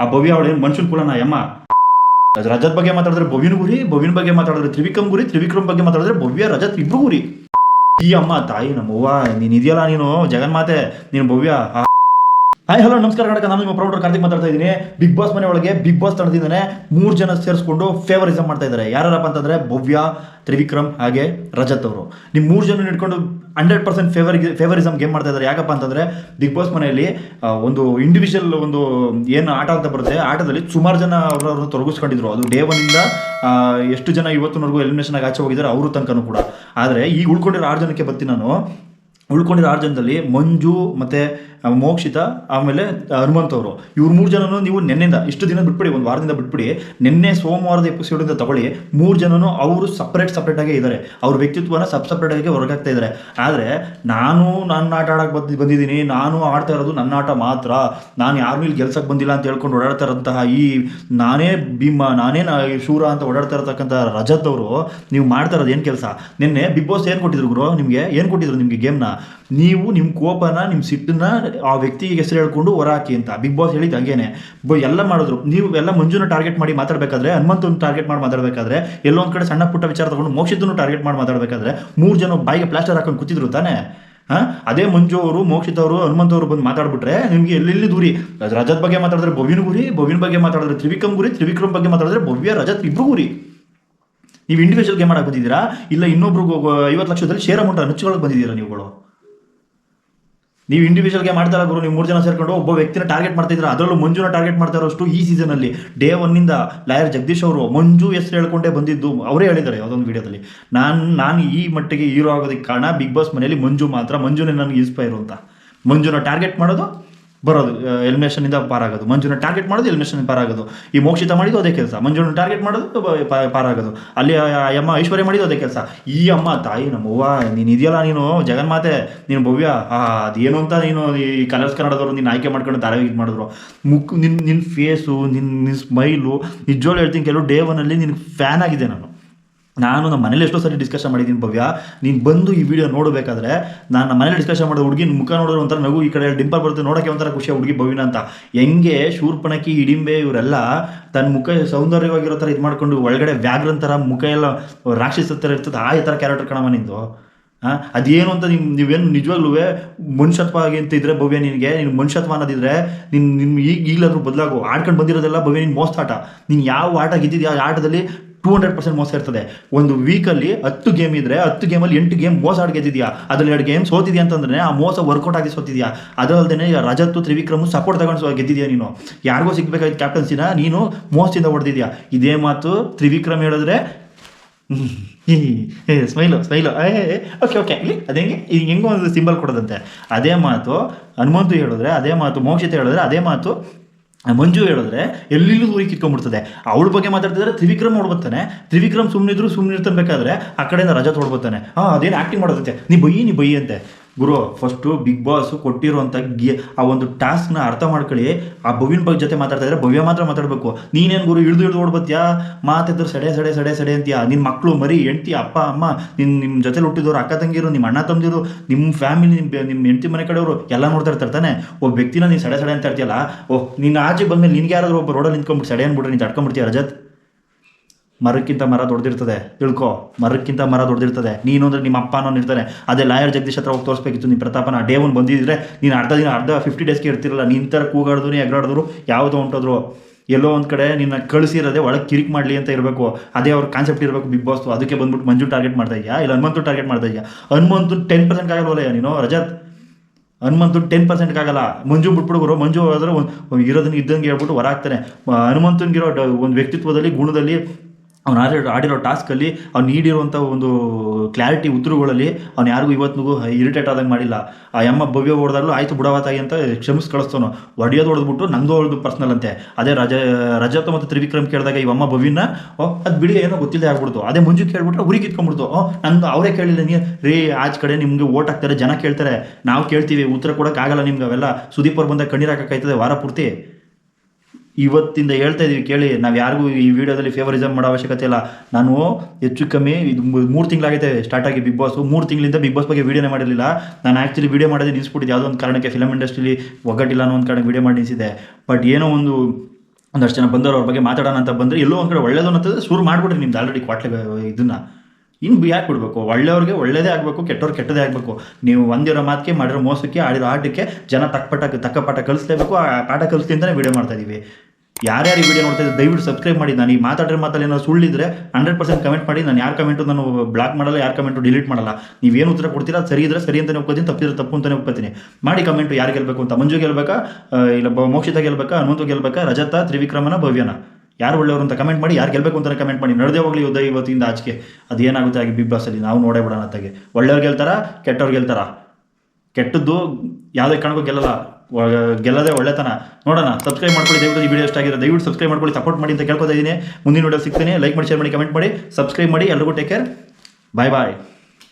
ಆ ಭವ್ಯ ಅವಳು ಏನು ಮನುಷ್ಯನ ಕುಲನ ಯಮ್ಮ? ರಜತ್ ಬಗ್ಗೆ ಮಾತಾಡಿದ್ರೆ ಭವ್ಯನ ಗುರಿ, ಭವ್ಯನ ಬಗ್ಗೆ ಮಾತಾಡಿದ್ರೆ ತ್ರಿವಿಕ್ರಮ್ ಗುರಿ, ತ್ರಿವಿಕ್ರಮ್ ಬಗ್ಗೆ ಮಾತಾಡಿದ್ರೆ ಭವ್ಯ, ರಜತ್ ಇಬ್ರು ಗುರಿ. ಈ ಅಮ್ಮ ತಾಯಿ ನಮ್ಮವ್ವ, ನೀನ್ ಇದೆಯಲ್ಲ ನೀನು? ಜಗನ್ಮಾತೆ ನೀನು ಭವ್ಯ ಹಾಯ್ ಹಲೋ ನಮಸ್ಕಾರ ಕನ್ನಡ ನಾನು ನಿಮ್ಮ ಪ್ರೌಡರ್ ಕಾರ್ತಿಕ್ ಮಾತಾಡ್ತಾ ಇದ್ದೀನಿ. ಬಿಗ್ ಬಾಸ್ ಮನೆ ಬಿಗ್ ಬಾಸ್ ತಂಡದಿಂದನೇ ಮೂರು ಜನ ಸೇರಿಸ್ಕೊಂಡು ಫೇವರಿಸಮ್ ಮಾಡ್ತಾ ಇದ್ದಾರೆ. ಯಾರಪ್ಪ ಅಂತಂದ್ರೆ ಭವ್ಯ, ತ್ರಿವಿಕ್ರಮ್, ಹಾಗೆ ರಜತ್ ಅವರು. ನಿಮ್ಮ ಮೂರು ಜನ ಇಟ್ಕೊಂಡು hundred percent favour favouritism game ಮಾಡ್ತಾ ಇದ್ದಾರೆ. ಯಾಕಪ್ಪ ಅಂತಂದ್ರೆ ಬಿಗ್ ಬಾಸ್ ಮನೆಯಲ್ಲಿ ಒಂದು ಇಂಡಿವಿಜುವಲ್ ಒಂದು, ಏನು ಆಟ ಅಂತ ಬರುತ್ತೆ ಆಟದಲ್ಲಿ ಸುಮಾರು ಜನ ಅವರವ್ರನ್ನ ತೊಡಗಿಸ್ಕೊಂಡಿದ್ರು. ಅದು ಡೇ ಒನ್ನಿಂದ ಎಷ್ಟು ಜನ ಇವತ್ತಿನವರೆಗೂ ಎಲಿಮಿನೇಷನ್ ಆಗಿ ಆಚೆ ಹೋಗಿದ್ದಾರೆ ಅವರು ತನಕನೂ ಕೂಡ. ಆದರೆ ಈಗ ಉಳ್ಕೊಂಡಿರೋ ಆರು ಜನಕ್ಕೆ ಬರ್ತೀನಿ ನಾನು. ಉಳ್ಕೊಂಡಿರೋ ಆರು ಜನದಲ್ಲಿ ಮಂಜು ಮತ್ತೆ ಮೋಕ್ಷಿತ, ಆಮೇಲೆ ಹನುಮಂತ್ ಅವರು ಇವ್ರು ಮೂರು ಜನನು ನೀವು ನಿನ್ನೆಯಿಂದ ಇಷ್ಟು ದಿನ ಬಿಟ್ಬಿಡಿ, ಒಂದು ವಾರದಿಂದ ಬಿಟ್ಬಿಡಿ. ನಿನ್ನೆ ಸೋಮವಾರದ ಎಪಿಸೋಡಿಂದ ತಗೊಳ್ಳಿ. ಮೂರು ಜನನು ಅವರು ಸಪ್ರೇಟ್ ಸಪ್ರೇಟ್ ಆಗೇ ಇದ್ದಾರೆ ಅವ್ರ ವ್ಯಕ್ತಿತ್ವನ ಸಪ್ ಸಪ್ರೇಟಾಗಿ ಹೊರಗಾಗ್ತಾ ಇದ್ದಾರೆ ಆದರೆ ನಾನು ನನ್ನ ಆಟ ಆಡೋಕ್ಕೆ ಬಂದು, ಬಂದಿದ್ದೀನಿ. ನಾನು ಆಡ್ತಾ ಇರೋದು ನನ್ನ ಆಟ ಮಾತ್ರ. ನಾನು ಯಾರು ಇಲ್ಲಿ ಗೆಲ್ಸಕ್ಕೆ ಬಂದಿಲ್ಲ ಅಂತ ಹೇಳ್ಕೊಂಡು ಓಡಾಡ್ತಾ ಇರೋಂತಹ ಈ ನಾನೇ ಭೀಮ, ನಾನೇ ಶೂರ ಅಂತ ಓಡಾಡ್ತಾ ಇರತಕ್ಕಂಥ ರಜತ್ ಅವರು ನೀವು ಮಾಡ್ತಾ ಇರೋದು ಏನು ಕೆಲಸ? ನಿನ್ನೆ ಬಿಗ್ ಬಾಸ್ ಏನು ಕೊಟ್ಟಿದ್ರು ಗುರು? ನಿಮಗೆ ಏನು ಕೊಟ್ಟಿದ್ರು ನಿಮಗೆ ಗೇಮ್ನ? ನೀವು ನಿಮ್ಮ ಕೋಪನ ನಿಮ್ಮ ಸಿಟ್ಟನ್ನ ಆ ವ್ಯಕ್ತಿಗೆ ಹೆಸರು ಹೇಳ್ಕೊಂಡು ಹೊರಹಾಕಿ ಅಂತ. ಬಿಗ್ ಬಾಸ್ ಹೇಳಿದ್ದು ಹಂಗೇನೆ. ಎಲ್ಲ ಮಾಡಿದ್ರು. ನೀವು ಎಲ್ಲ ಮಂಜುನ ಟಾರ್ಗೆಟ್ ಮಾಡಿ ಮಾತಾಡಬೇಕಾದ್ರೆ ಹನುಮಂತನ ಟಾರ್ಗೆಟ್ ಮಾಡಿ ಮಾತಾಡಬೇಕಾದ್ರೆ ಎಲ್ಲೊಂದು ಕಡೆ ಸಣ್ಣ ಪುಟ್ಟ ವಿಚಾರ ತಗೊಂಡು ಮೋಕ್ಷಿತನು ಟಾರ್ಗೆಟ್ ಮಾಡಿ ಮಾತಾಡಬೇಕಾದ್ರೆ, ಮೂರು ಜನ ಬಾಯಿಗೆ ಪ್ಲಾಸ್ಟರ್ ಹಾಕೊಂಡು ಕೂತಿದ್ರು ತಾನೇ? ಹಾಂ? ಅದೇ ಮಂಜು ಅವರು, ಮೋಕ್ಷಿತ್ ಅವರು, ಹನುಮಂತ ಅವರು ಬಂದು ಮಾತಾಡ್ಬಿಟ್ರೆ ನಿಮಗೆ ಎಲ್ಲೆಲ್ಲಿ ದೂರಿ? ರಜತ್ ಬಗ್ಗೆ ಮಾತಾಡಿದ್ರೆ ಬೋವಿನ ಗುರಿ ಬೋವಿನ ಬಗ್ಗೆ ಮಾತಾಡಿದ್ರೆ ತ್ರಿವಿಕ್ರಮ್ ಗುರಿ, ತ್ರಿವಿಕ್ರಮ್ ಬಗ್ಗೆ ಮಾತಾಡಿದ್ರೆ ಭವ್ಯ, ರಜತ್ ಇಬ್ಬರು ಗುರಿ. ನೀವು ಇಂಡಿವಿಜುವಲ್ ಗೇಮ್ ಮಾಡಕ್ಕೆ ಬಂದಿದ್ದೀರಾ? ಇಲ್ಲ ಇನ್ನೊಬ್ರು ಐವತ್ತು ಲಕ್ಷದಲ್ಲಿ ಶೇರ್ ಅಮೌಂಟ್ ಹಂಚ್ಕೊಳಕ್ಕೆ ಬಂದಿದ್ದೀರಾ ನೀವುಗಳು? ನೀವು ಇಂಡಿವಿಜುವಲ್ಗೆ ಮಾಡ್ತಾರೆ ಗುರು, ನೀವು ಮೂರು ಜನ ಸೇರ್ಕೊಂಡು ಒಬ್ಬ ವ್ಯಕ್ತಿನ ಟಾರ್ಗೆಟ್ ಮಾಡ್ತಿದ್ರ ಅದರಲ್ಲೂ ಮಂಜುನ ಟಾರ್ಗೆಟ್ ಮಾಡ್ತಾ ಇರೋಷ್ಟು ಈ ಸೀಸನ್ ಅಲ್ಲಿ ಡೇ ಒನ್ನಿಂದ ಲಾಯರ್ ಜಗದೀಶ್ ಅವರು, ಮಂಜು ಹೆಸರು ಹೇಳ್ಕೊಂಡೇ ಬಂದಿದ್ದು ಅವರೇ ಹೇಳಿದ್ದಾರೆ ಯಾವುದೊಂದು ವಿಡಿಯೋದಲ್ಲಿ ನಾನು ನಾನು ಈ ಮಟ್ಟಿಗೆ ಹೀರೋ ಆಗೋದಕ್ಕೆ ಕಾರಣ ಬಿಗ್ ಬಾಸ್ ಮನೆಯಲ್ಲಿ ಮಂಜು ಮಾತ್ರ, ಮಂಜುನೇ ನನಗೆ ಇನ್ಸ್ಪೈರ್ ಅಂತ. ಮಂಜುನ ಟಾರ್ಗೆಟ್ ಮಾಡೋದು ಬರೋದು ಎಲಿಮಿನೇಷನ್ ಇಂದ ಪಾರಾಗೋದು. ಮಂಜುನ ಟಾರ್ಗೆಟ್ ಮಾಡೋದು ಎಲಿಮಿನೇಷನ್ ಪಾರಾಗೋದು. ಈ ಮೋಕ್ಷಿತ ಮಾಡಿದ್ದು ಅದೇ ಕೆಲಸ. ಮಂಜುನ ಟಾರ್ಗೆಟ್ ಮಾಡೋದು ಪಾರಾಗೋದು. ಅಲ್ಲಿ ಅಮ್ಮ ಐಶ್ವರ್ಯ ಮಾಡಿದ್ದು ಅದೇ ಕೆಲಸ. ಈ ಅಮ್ಮ, ತಾಯಿ, ನಮ್ಮವ್ವ, ನೀನು ಇದೆಯಲ್ಲ ನೀನು ಜಗನ್ಮಾತೆ ನೀನು ಭವ್ಯ. ಅದೇನು ಅಂತ ನೀನು ಈ ಕಲರ್ಸ್ ಕನ್ನಡದವರು ನೀನು ಆಯ್ಕೆ ಮಾಡ್ಕೊಂಡು ಧಾರಾವಾಹಿ ಇದು ಮಾಡಿದ್ರು. ಮುಕ್ ನಿನ್ನ ನಿನ್ನ ಫೇಸು ನಿನ್ನ ನಿನ್ನ ಸ್ಮೈಲು ನಿಜವಾಗ್ಲೂ ಹೇಳ್ತೀನಿ, ಕೆಲವು ಡೇ ಒನ್ನಲ್ಲಿ ನಿನಗೆ ಫ್ಯಾನ್ ಆಗಿದೆ ನಾನು. ನಾನು ನಮ್ಮ ಮನೇಲಿ ಎಷ್ಟೋ ಸರಿ ಡಿಸ್ಕಷನ್ ಮಾಡಿದ್ದೀನಿ ಭವ್ಯ. ನೀನು ಬಂದು ಈ ವಿಡಿಯೋ ನೋಡಬೇಕಾದ್ರೆ ನಾನು ನಮ್ಮ ಮನೇಲಿ ಡಿಸ್ಕಷನ್ ಮಾಡಿದ ಹುಡುಗಿನ ಮುಖ ನೋಡಿದ್ರೆ ಒಂಥರ ನಗು ಈ ಕಡೆ ಡಿಂಪಲ್ ಬರುತ್ತೆ ನೋಡೋಕ್ಕೆ ಒಂಥರ ಖುಷಿ ಹುಡುಗಿ ಭವಿನ ಅಂತ. ಹೆಂಗೆ ಶೂರ್ಪಣಕಿ ಇಡಿಂಬೆ ಇವರೆಲ್ಲ ತನ್ನ ಮುಖ ಸೌಂದರ್ಯವಾಗಿರೋ ಥರ ಇದು ಮಾಡ್ಕೊಂಡು ಒಳಗಡೆ ವ್ಯಾಘ್ರನ್ ಥರ ಮುಖ ಎಲ್ಲ ರಾಕ್ಷಸ ಥರ ಇರ್ತದೆ, ಆ ಥರ ಕ್ಯಾರೆಕ್ಟರ್ ಕಣವ ನಿಂದು. ಹಾಂ ಅದೇನು ಅಂತ ನಿಮ್ಮ ನೀವೇನು ನಿಜವಾಗ್ಲೂ ಮನುಷ್ಯತ್ವ ಆಗಿ ಅಂತ ಇದ್ರೆ ಭವ್ಯ ನಿನಗೆ ನಿನ್ನ ಮನುಷ್ಯತ್ವ ಅನ್ನೋದಿದ್ರೆ ನಿನ್ನ ನಿನ್ನ ಈಗ ಈಗಲಾದ್ರೂ ಬದಲಾಗು. ಆಡ್ಕೊಂಡು ಬಂದಿರೋದೆಲ್ಲ ಭವ್ಯ ನಿನ್ನ ಮೋಸ್ತಾಟ ನೀನು ಯಾವ ಆಟ ಗೆದ್ದಿದ್ಯಾ ಆ ಆಟದಲ್ಲಿ ಟೂ ಹಂಡ್ರೆಡ್ ಪರ್ಸೆಂಟ್ ಮೋಸ ಇರ್ತದೆ. ಒಂದು ವೀಕಲ್ಲಿ ಹತ್ತು ಗೇಮ್ ಇದ್ರೆ, ಹತ್ತು ಗೇಮಲ್ಲಿ ಎಂಟು ಗೇಮ್ ಮೋಸ ಆಡ್ ಗೆದ್ದಿದ್ಯಾ ಅದ್ರಲ್ಲಿ ಎರಡು ಗೇಮ್ ಸೋತಿದ್ಯಾ ಅಂತಂದ್ರೆ, ಆ ಮೋಸ ವರ್ಕೌಟ್ ಆಗಿ ಸೋತಿದ್ಯಾ? ಅದಲ್ಲದೆ ರಜತ್ತು ತ್ರಿವಿಕ್ರಮು ಸಪೋರ್ಟ್ ತಗೊಂಡು ಗೆದ್ದಿದ್ಯಾ ನೀನು? ಯಾರಿಗೋ ಸಿಗ್ಬೇಕಾಗಿತ್ತು ಕ್ಯಾಪ್ಟನ್ಸಿನ ನೀನು ಮೋಸದಿಂದ ಹೊಡೆದಿದ್ಯಾ? ಇದೇ ಮಾತು ತ್ರಿವಿಕ್ರಮ್ ಹೇಳಿದ್ರೆ ಸ್ಮೈಲು ಸ್ಮೈಲು ಓಕೆ ಓಕೆ ಇಲ್ಲಿ, ಅದೇ ಈಗ ಹೆಂಗೋ ಒಂದು ಸಿಂಬಲ್ ಕೊಡೋದಂತೆ. ಅದೇ ಮಾತು ಹನುಮಂತು ಹೇಳಿದ್ರೆ, ಅದೇ ಮಾತು ಮೋಕ್ಷಿತ ಹೇಳಿದ್ರೆ, ಅದೇ ಮಾತು ಮಂಜು ಹೇಳಿದ್ರೆ ಎಲ್ಲಿಲ್ಲೂ ಹೋಗಿ ಕಿತ್ಕೊಂಡ್ಬಿಡ್ತದೆ. ಅವಳ ಬಗ್ಗೆ ಮಾತಾಡ್ತಿದ್ರೆ ತ್ರಿವಿಕ್ರಮ್ ನೋಡ್ಬತ್ತಾನೆ ತ್ರಿವಿಕ್ರಮ್ ಸುಮ್ಮನಿದ್ರು ಸುಮ್ಮನೆ ಇರ್ತಾನೆ ಬೇಕಾದ್ರೆ ಆ ಕಡೆಯಿಂದ ರಜಾ ತೊಡ್ಬತ್ತಾನೆ ಹಾಂ, ಅದೇನು ಆ್ಯಕ್ಟಿಂಗ್ ಮಾಡೋದಂತೆ? ನೀ ಬೈಯಿ, ನೀ ಬೈ ಅಂತೆ ಗುರು ಫಸ್ಟು ಬಿಗ್ ಬಾಸ್ ಕೊಟ್ಟಿರುವಂಥ ಗಿ, ಆ ಒಂದು ಟಾಸ್ಕ್ನ ಅರ್ಥ ಮಾಡ್ಕೊಳ್ಳಿ. ಆ ಭವ್ಯನ ಬಗ್ಗೆ ಜೊತೆ ಮಾತಾಡ್ತಾ ಇದ್ರೆ ಭವ್ಯ ಮಾತ್ರ ಮಾತಾಡಬೇಕು. ನೀನೇನು ಗುರು, ಇಳಿದು ಇಳಿದು ಓಡ್ಬತ್ತೀಯಾ? ಮಾತಿದ್ರು ಸಡೆ ಸಡೆ ಸಡೆ ಸಡೆ ಅಂತೀಯಾ? ನಿನ್ನ ಮಕ್ಕಳು ಮರಿ, ಹೆಂಡ್ತಿ, ಅಪ್ಪ, ಅಮ್ಮ ನಿನ್ನ ನಿಮ್ಮ ಜೊತೆಲಿ ಹುಟ್ಟಿದವರು ಅಕ್ಕ ತಂಗಿರು ನಿಮ್ಮ ಅಣ್ಣ ತಂದಿರು ನಿಮ್ಮ ಫ್ಯಾಮಿಲಿ ನಿಮ್ಮ ನಿಮ್ಮ ಹೆಂಡತಿ ಮನೆ ಕಡೆಯವರು ಎಲ್ಲ ನೋಡ್ತಾ ಇರ್ತಾರೆ ತಾನೆ. ಒಬ್ಬ ವ್ಯಕ್ತಿನ ನೀನು ಸಡೆ ಸಡೆ ಅಂತ ಇರ್ತೀಯಲ್ಲ ಓಹ್ ನಿನ್ನ ಆಚೆ ಬಂದ್ಮೇಲೆ ನಿನ್ಗೆ ಯಾರಾದರೂ ಒಬ್ಬ ರೋಡಲ್ಲಿ ನಿಂತ್ಕೊಂಡ್ಬಿಟ್ಟು ಸಡೆ ಅಂದ್ಬಿಟ್ರೆ ನೀನು ತಡ್ಕೊಂಡ್ಬಿಡ್ತೀಯ ರಜತ್? ಮರಕ್ಕಿಂತ ಮರ ದೊಡ್ಡದಿರ್ತದೆ ತಿಳ್ಕೊ. ಮರಕ್ಕಿಂತ ಮರ ದೊಡ್ಡದಿರ್ತದೆ ನೀನು ಅಂದರೆ ನಿಮ್ಮ ಅಪ್ಪ ಅನ್ನೋನು ಅದೇ ಲಾಯರ್ ಜಗದೀಶ್ ಹತ್ರ ಹೋಗಿ ತೋರಿಸ್ಬೇಕಿತ್ತು ನಿಮ್ಮ ಪ್ರತಾಪನ. ಡೇ ಒಂದು ಬಂದಿದ್ರೆ ನೀನು ಅರ್ಧ ದಿನ, ಅರ್ಧ ಫಿಫ್ಟಿ ಡೇಸ್ಗೆ ಇರ್ತಿರಲ್ಲ. ನಿನ್ನ ಥರ ಕೂಗಾಡಿದ್ರು ಎಗರಾಡಿದ್ರು ಯಾವುದೋ ಹೊಂಟೋದ್ರು ಎಲ್ಲೋ ಒಂದು ಕಡೆ ನಿನ್ನ ಕಳಿಸಿರೋದೆ ಒಳಗೆ ಕಿರಿಕ್ ಮಾಡಲಿ ಅಂತ ಇರಬೇಕು. ಅದೇ ಅವ್ರ ಕಾನ್ಸೆಪ್ಟ್ ಇರಬೇಕು ಬಿಗ್ ಬಾಸ್. ಅದಕ್ಕೆ ಬಂದ್ಬಿಟ್ಟು ಮಂಜು ಟಾರ್ಗೆಟ್ ಮಾಡ್ತಾ ಇದೆಯಾ? ಇಲ್ಲ ಹನುಮಂತು ಟಾರ್ಗೆಟ್ ಮಾಡ್ತಾ ಇದೆಯಾ? ಹನುಮಂತು ಟೆನ್ ಪರ್ಸೆಂಟ್ ಆಗಲ್ವಲ್ಲ ನೀನು? ರಜತ್? ಹನುಮಂತು ಟೆನ್ ಪರ್ಸೆಂಟ್ ಆಗಲ್ಲ. ಮಂಜು ಬಿಟ್ಬಿಡು ಗುರು ಮಂಜು ಹೋದ್ರೆ ಒಂದು ಇರೋದನ್ನ ಇದ್ದಂಗೆ ಹೇಳ್ಬಿಟ್ಟು ಹೊರ ಹಾಕ್ತಾನೆ ಹನುಮಂತನಿಗಿರೋ ಒಂದು ವ್ಯಕ್ತಿತ್ವದಲ್ಲಿ, ಗುಣದಲ್ಲಿ ಅವ್ನು ಆಡಿರೋ ಆಡಿರೋ ಟಾಸ್ಕಲ್ಲಿ ಅವ್ನು ನೀಡಿರುವಂಥ ಒಂದು ಕ್ಲಾರಿಟಿ ಉತ್ತರಗಳಲ್ಲಿ ಅವ್ನು ಯಾರಿಗೂ ಇವತ್ತಿಗೂ ಇರಿಟೇಟ್ ಆದಂಗೆ ಮಾಡಿಲ್ಲ. ಆ ಯಮ್ಮ ಭವ್ಯ ಹೊಡೆದಾಗಲೂ ಆಯಿತು ಬುಡವಾತಾಗಿ ಅಂತ ಕ್ಷಮಿಸ್ ಕಳಿಸ್ತಾನೆ ಒಡೆಯೋದು ಹೊಡೆದ್ಬಿಟ್ಟು ನಂದು ಹೊಡೆದು ಪರ್ಸ್ನಲ್ ಅಂತೆ. ಅದೇ ರಜ, ರಜತ ಮತ್ತು ತ್ರಿವಿಕ್ರಮ್ ಕೇಳಿದಾಗ ಇವಮ್ಮ ಭವ್ಯನ ಓ, ಅದು ಬಿಡಿ, ಏನೋ ಗೊತ್ತಿಲ್ಲದೆ ಆಗ್ಬಿಡ್ತು. ಅದೇ ಮುಂಜು ಕೇಳ್ಬಿಟ್ರೆ ಉರಿ ಕಿತ್ಕೊಂಡ್ಬಿಡ್ತು. ಓ, ನಂದು ಅವರೇ ಕೇಳಿಲ್ಲ ನೀ ರೀ, ಆಚ ಕಡೆ ನಿಮಗೆ ಓಟ್ ಹಾಕ್ತಾರೆ, ಜನ ಕೇಳ್ತಾರೆ. ನಾವು ಕೇಳ್ತೀವಿ, ಉತ್ತರ ಕೊಡೋಕ್ಕಾಗಲ್ಲ ನಿಮ್ಗೆ ಅವೆಲ್ಲ. ಸುದೀಪ್ ಅವ್ರು ಬಂದಾಗ ಕಣ್ಣೀರು ಹಾಕೋಕ್ಕಾಯ್ತದೆ ವಾರ ಪೂರ್ತಿ. ಇವತ್ತಿಂದ ಹೇಳ್ತಾ ಇದ್ದೀವಿ ಕೇಳಿ. ನಾವು ಯಾರಿಗೂ ಈ ವಿಡಿಯೋದಲ್ಲಿ ಫೇವರಿಸಮ್ ಮಾಡೋ ಅವಶ್ಯಕತೆ ಇಲ್ಲ. ನಾನು ಹೆಚ್ಚು ಕಮ್ಮಿ ಇದು ಮೂರು ತಿಂಗಳಾಗೈತೆ ಸ್ಟಾರ್ಟ್ ಆಗಿ ಬಿಗ್ ಬಾಸ್ ಮೂರು ತಿಂಗಳಿಂದ ಬಿಗ್ ಬಾಸ್ ಬಗ್ಗೆ ವಿಡಿಯೋನೇ ಮಾಡಿರಲಿಲ್ಲ. ನಾನು ಆ್ಯಕ್ಚುಲಿ ವಿಡಿಯೋ ಮಾಡೋದೇ ನಿಲ್ಲಿಸ್ಬಿಟ್ಟಿದ್ದೆ ಯಾವುದೋ ಒಂದು ಕಾರಣಕ್ಕೆ ಫಿಲಮ್ ಇಂಡಸ್ಟ್ರಿಲಿ ಒಗ್ಗಟ್ಟಿಲ್ಲ ಅನ್ನೋ ಒಂದು ಕಾರಣಕ್ಕೆ ವಿಡಿಯೋ ಮಾಡಿ ಬಟ್ ಏನೋ ಒಂದು, ಒಂದಷ್ಟು ಜನ ಬಂದವರು ಅವ್ರ ಬಗ್ಗೆ ಮಾತಾಡೋಣ ಅಂತ ಬಂದರೆ ಎಲ್ಲೋ ಒಂದು ಕಡೆ ಒಳ್ಳೇದು ಅನ್ನೋದು ಶುರು ಮಾಡಿಬಿಡ್ರಿ ನಿಮ್ದು ಆಲ್ರೆಡಿ ಕ್ವಾಟ್ಲೆ ಇದನ್ನ. ಇನ್ನು ಯಾಕೆ ಬಿಡಬೇಕು ಒಳ್ಳೆಯವ್ರಿಗೆ ಒಳ್ಳೇದೇ ಆಗಬೇಕು ಕೆಟ್ಟವ್ರು ಕೆಟ್ಟದೇ ಆಗಬೇಕು. ನೀವು ಒಂದಿರೋ ಮಾತಿಗೆ ಮಾಡಿರೋ ಮೋಸಕ್ಕೆ, ಆಡಿರೋ ಆಟಕ್ಕೆ ಜನ ತಕ್ಕಪಟ್ಟ ತಕ್ಕ ಪಾಠ ಕಲಿಸ್ಲೇಬೇಕು. ಆ ಪಾಠ ಕಲಿಸ್ತೀನಿ ವಿಡಿಯೋ ಮಾಡ್ತಾ ಇದೀವಿ. ಯಾರ್ಯಾರು ಈ ವಿಡಿಯೋ ನೋಡ್ತಾ ಇದ್ದಾರೆ, ದಯವಿಟ್ಟು ಸಬ್ಸ್ಕ್ರೈಬ್ ಮಾಡಿ. ನಾನು ಈ ಮಾತಾಡಿರೋ ಮಾತಲ್ಲಿ ಏನೋ ಸುಳ್ಳಿದ್ರೆ ಹಂಡ್ರೆಡ್ ಪರ್ಸೆಂಟ್ ಕಮೆಂಟ್ ಮಾಡಿ. ನಾನು ಯಾರು ಕಮೆಂಟು ನಾನು ಬ್ಲಾಕ್ ಮಾಡಲ್ಲ, ಯಾರು ಕಮೆಂಟು ಡಿಲೀಟ್ ಮಾಡಲ್ಲ. ನೀವೇನು ಉತ್ತರ ಕೊಡ್ತೀರಾ? ಸರಿ ಇದ್ರೆ ಸರಿ ಅಂತಲೇ ಒಪ್ಕೋತೀನಿ, ತಪ್ಪಿದ್ರೆ ತಪ್ಪು ಅಂತಲೇ ಒಪ್ಕೋತೀನಿ. ಮಾಡಿ ಕಮೆಂಟು ಯಾರು ಗೆಲ್ಬೇಕು ಅಂತ. ಮಂಜು ಗೆಲ್ಬೇಕಾ? ಇಲ್ಲ ಮೋಕ್ಷಿತ ಗೆಲ್ಬೇಕಾ? ಹನುಮಂತು ಗೆಲ್ಬೇಕಾ? ರಜತ, ತ್ರಿವಿಕ್ರಮನ ಭವ್ಯನ? ಯಾರು ಒಳ್ಳೆಯವರು ಅಂತ ಕಮೆಂಟ್ ಮಾಡಿ, ಯಾರು ಗೆಲ್ಲಬೇಕು ಅಂತ ಕಮೆಂಟ್ ಮಾಡಿ, ನಡೆದೇ ಹೋಗಲಿ ಯುದ್ಧ ಇವತ್ತಿಂದ ಆಚೆಗೆ. ಅದೇನಾಗುತ್ತೆ ಆಗಿ ಬಿಗ್ ಬಾಸಲ್ಲಿ ನಾವು ನೋಡೇ ಬಿಡೋಣ ಅತ್ತಾಗೆ. ಒಳ್ಳೆಯವ್ರು ಗೆಲ್ತಾರ, ಕೆಟ್ಟವ್ರು ಗೆಲ್ತಾರ? ಕೆಟ್ಟದ್ದು ಯಾವುದೇ ಕಾರಣಕ್ಕೂ ಗೆಲ್ಲಲ್ಲ. ಗೆಲ್ಲದೆ ಒಳ್ಳೆತನ. ನೋಡೋಣ ಸಬ್ಸ್ಕ್ರೈಬ್ ಮಾಡ್ಕೊಳ್ಳಿ, ದಯವಿಟ್ಟು ಈ ವಿಡಿಯೋ ಇಷ್ಟ ದಯವಿಟ್ಟು ಸಬ್ಸ್ಕ್ರೈಬ್ ಮಾಡ್ಕೊಳ್ಳಿ ಸಪೋರ್ಟ್ ಮಾಡಿ ಅಂತ ಕೇಳ್ಕೊತಾ ಇದ್ದೀನಿ. ಮುಂದಿನ ವಿಡಿಯೋ ಸಿಗ್ತೀನಿ. ಲೈಕ್ ಮಾಡಿ ಶೇರ್ ಮಾಡಿ ಕಮೆಂಟ್ ಮಾಡಿ ಸಬ್ಸ್ಕ್ರೈಬ್ ಮಾಡಿ. ಎಲ್ರಿಗೂ ಟೇಕ್ ಕೇರ್ ಬಾಯ್ ಬಾಯ್